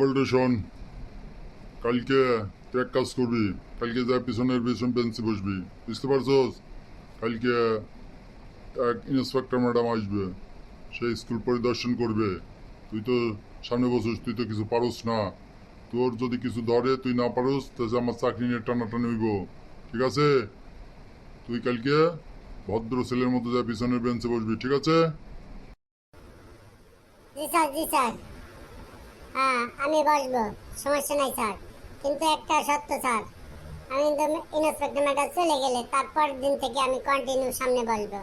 বলতো শোন কালকে তুই এক কাজ করবি। কালকে যা পিছনের পিছন বেঞ্চে বসবি। বুঝতে পারছস? কালকে এক ইন্সপেক্টর ম্যাডাম আসবে। সে স্কুল পরিদর্শন করবে। তুই তো সামনে বসিস, তুই তো কিছু পারস না। তোর যদি কিছু ধরে, তুই না পারস, তাহলে আমার চাকরি নিয়ে টানা টানাটানি হইব। ঠিক আছে? তুই কালকে ভদ্র ছেলের মতো যা পিছনের বেঞ্চে বসবি, ঠিক আছে? জি স্যার জি স্যার। হ্যাঁ আমি বসবো। সমস্যা নাই, স্যার। কিন্তু একটা সত্য, স্যার। আমি ইন্সপেক্টর ম্যাডাম চলে গেলে তারপর দিন থেকে আমি কন্টিনিউ সামনে বসবো।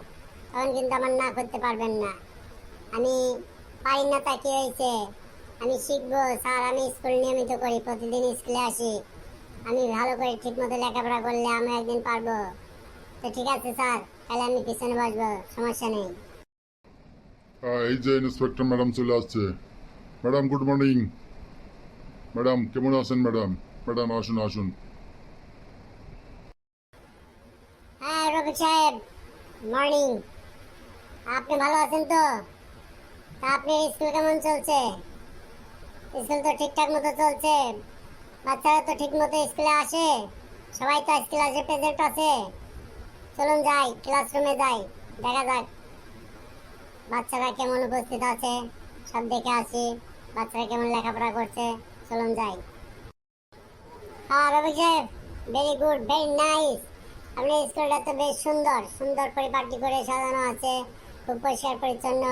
তখন কিন্তু আমার না করতে পারবেন না। আমি পারি না তা কি হয়েছে আমি শিখব, স্যার। আমি স্কুল নিয়মিত করি, প্রতিদিন স্কুলে আসি। আমি ভালো করে ঠিক মতো লেখাপড়া করলে আমি একদিন পারব। তো ঠিক আছে, স্যার। তাহলে আমি পিছনে বসবো। সমস্যা নেই। এই যে ইন্সপেক্টর ম্যাডাম চলে আসছে। ম্যাডাম গুড মর্নিং ম্যাডাম কেমন আছেন ম্যাডাম ম্যাডাম আসুন আসুন. হ্যাঁ রবি সাহেব মর্নিং আপনি ভালো আছেন তো? আপনার স্কুল কেমন চলছে? স্কুল তো ঠিকঠাক মতো চলছে। বাচ্চারা তো ঠিক মতো স্কুলে আসে। সবাই তো ক্লাসে প্রেজেন্ট আছে। চলুন যাই ক্লাসরুমে যাই। দেখা যাক। বাচ্চারা কেমন উপস্থিত আছে? সব দেখে আসি। বাচ্চারা কেমন লেখাপড়া করছে, চলুন যাই। হ্যাঁ রবি সাহেব ভেরি গুড ভেরি নাইস আপনার স্কুলটা তো বেশ সুন্দর সুন্দর পরিপাটি করে সাজানো আছে, খুব পরিষ্কার পরিচ্ছন্ন।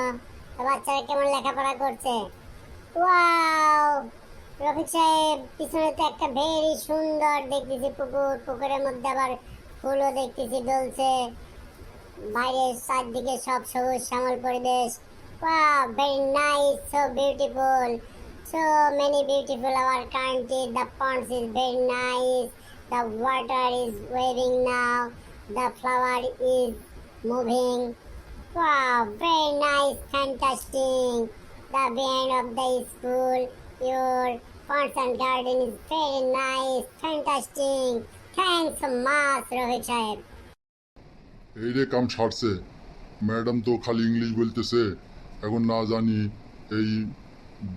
বাচ্চারা কেমন লেখাপড়া করছে? ওয়াও! রফিক সাহেব, পিছনে তো একটা ভেরি সুন্দর দেখতেছি পুকুর, পুকুরের মধ্যে আবার ফুলও দেখতেছি ডলছে বাইরে চারদিকে সব সবুজ শ্যামল পরিবেশ। Wow very nice so beautiful so many beautiful our country the ponds is very nice the water is waving now the flower is moving wow very nice fantastic the behind of the school your ponds and garden is very nice fantastic thanks so much rohit এই রে কাম সারছে madam তো খালি English বলতেছে এখন না জানি এই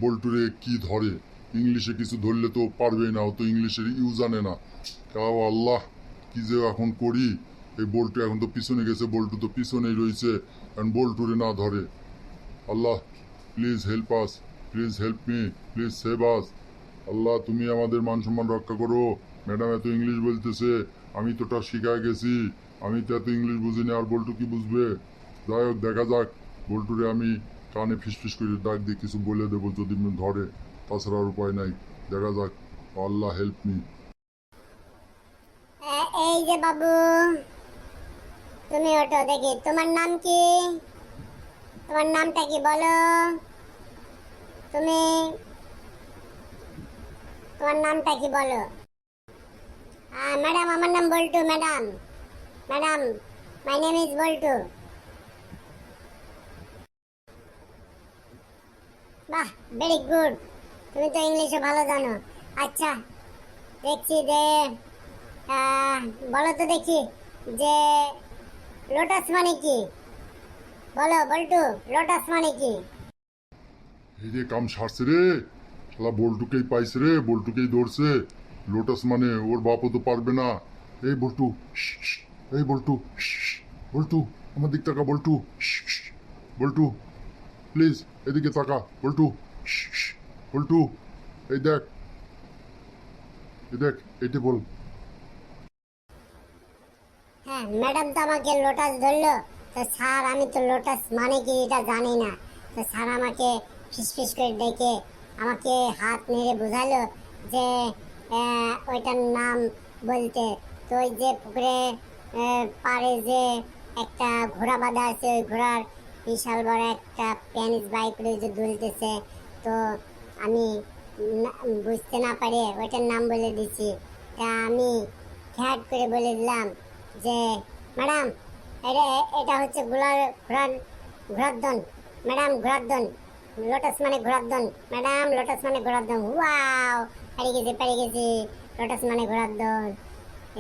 বল্টুরে কি ধরে। ইংলিশে কিছু ধরলে তো পারবেই না, ও তো ইংলিশের ইউ জানে না। তাও আল্লাহ, কি যে এখন করি? এই বল্টু এখন তো পিছনে গেছে, বল্টু তো পিছনেই রয়েছে। এখন বল্টুরে না ধরে। আল্লাহ please help us please help me please save us আল্লাহ, তুমি আমাদের মান সম্মান রক্ষা করো। ম্যাডাম এত ইংলিশ বলতেছে, আমি তো তা শিখায় গেছি। আমি তো এত ইংলিশ বুঝিনি, আর বল্টু কি বুঝবে? যাই হোক, দেখা যাক। বল্টুরে আমি কানে ফিসফিস করে ডাক দিয়ে কিছু বলে দেবো যদি ধরে, তাছাড়া আর উপায় নাই। দেখা যাক, আল্লাহ হেল্প মি এই যে বাবু, তুমি দেখি। তোমার নাম কি? তোমার নামটা কি বলো? তুমি, তোমার নামটা কি বলো? ম্যাডাম, আমার নাম Boltu, madam. Madam my name is Boltu. বাহ ভেরি গুড তুমি তো ইংলিশে ভালো জানো। আচ্ছা দেখছি যে বলো তো দেখি, যে লোটাস মানে কি? বলো, বল্টু লোটাস মানে কি? এই রে কাম সারছে রে, শালা বল্টুকেই পাইছে রে, বল্টুকেই ধরছে। লোটাস মানে ওর বাপও তো পারবে না। এই বল্টু এই বল্টু বল্টু, আমার দিক তাকা বল্টু বল্টু। প্লিজ এদিকে তাকা শ্, বল্টু এই দেখ দেখ এইটা বল হ্যাঁ ম্যাডাম তো আমাকে লোটাস তো স্যার আমি তো লোটাস মানে কি এটা জানি না। তো স্যার আমাকে করে ডেকে আমাকে হাত নেড়ে বোঝালো যে ওইটার নাম বলতে তো ওই যে পুকুরে পাড়ে যে একটা ঘোড়া বাঁধা আছে ওই ঘোড়ার বিশাল বড় একটা প্যানিস বাইক যে দুলতেছে। তো আমি বুঝতে না পারে ওইটার নাম বলে দিচ্ছি। তা আমি ফ্যাট করে বলে দিলাম যে, ম্যাডাম, এটা এটা হচ্ছে ঘোড়ার ঘোড়ার ঘোড়ার ম্যাডাম, ঘোড়ার লোটাস মানে ঘোড়ার ম্যাডাম, লোটাস মানে ঘোড়ার দন। ওয়াও পেরে গেছি পেরে গেছি। লোটাস মানে ঘোড়ার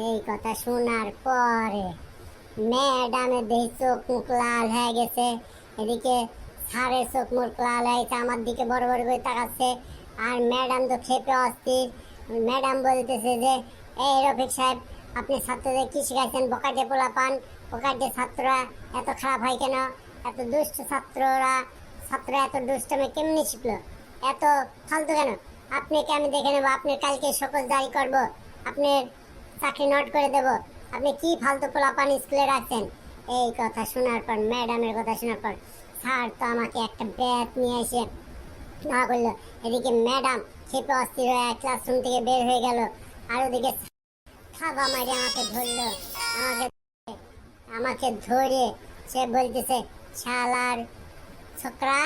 এই কথা শোনার পরে ম্যাডামের দেখি চোখ মুখ লাল হয়ে গেছে, এদিকে স্যারের চোখ মুখ লাল হয়েছে আমার দিকে বড় বড় করে তাকাচ্ছে, আর ম্যাডাম তো খেপে অস্থির। ম্যাডাম বলতেছে যে, এই রফিক সাহেব, আপনি ছাত্রদের কি শিখাইছেন? বকাটে পোলা পান বকাটে ছাত্ররা এত খারাপ হয় কেন? এত দুষ্ট ছাত্ররা ছাত্ররা এত দুষ্টমে কেমনি শিখলো? এত ফালতু কেন? আপনাকে আমি দেখে নেব আপনি কালকে সকল জারি করব, আপনার চাকরি নোট করে দেব আপনি কি ফালতু পোলা পান স্কুলে রাখছেন এই কথা শোনার পর ম্যাডামের কথা শোনার পর স্যার তো আমাকে একটা ব্যাট নিয়ে এসে না করল এদিকে ম্যাডাম খেপে অস্থির হয়ে ক্লাসরুম থেকে বের হয়ে গেল। আর ওদিকে থাবা মারি আমাকে ধরলো। আমাকে আমাকে ধরে সে বলতেছে, শালার ছোকরা,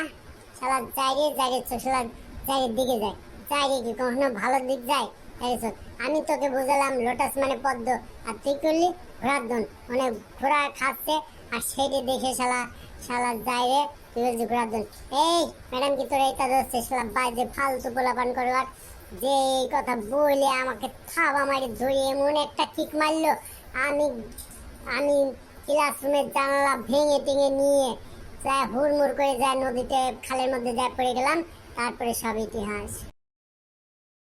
শালার জাইরে জাইরে শালার জাইরের দিকে যায়। জাইরে কি কখনো ভালো দিক যায়? আমি তোকে বুঝালাম লোটাস মানে পদ্ম, আর তুই করলি ঘোড়ার দন। মানে ঘোড়া খাচ্ছে, আর সেইটি দেখে শালা শালা জাইরে তুই বলছিস ঘোড়ার দন। এই ম্যাডাম কি তোর এইটা ধরছে? শালা বাইরে ফালতু পোলাপান করে, আর যে এই কথা বলে আমাকে থাবা মারি ধরে এমন একটা কিক মারলো। আমি আমি ক্লাসরুমের জানালা ভেঙে টেঙে নিয়ে প্রায় হুড়মুড় করে যায় নদীতে, খালের মধ্যে যায় পড়ে গেলাম, তারপরে সব ইতিহাস।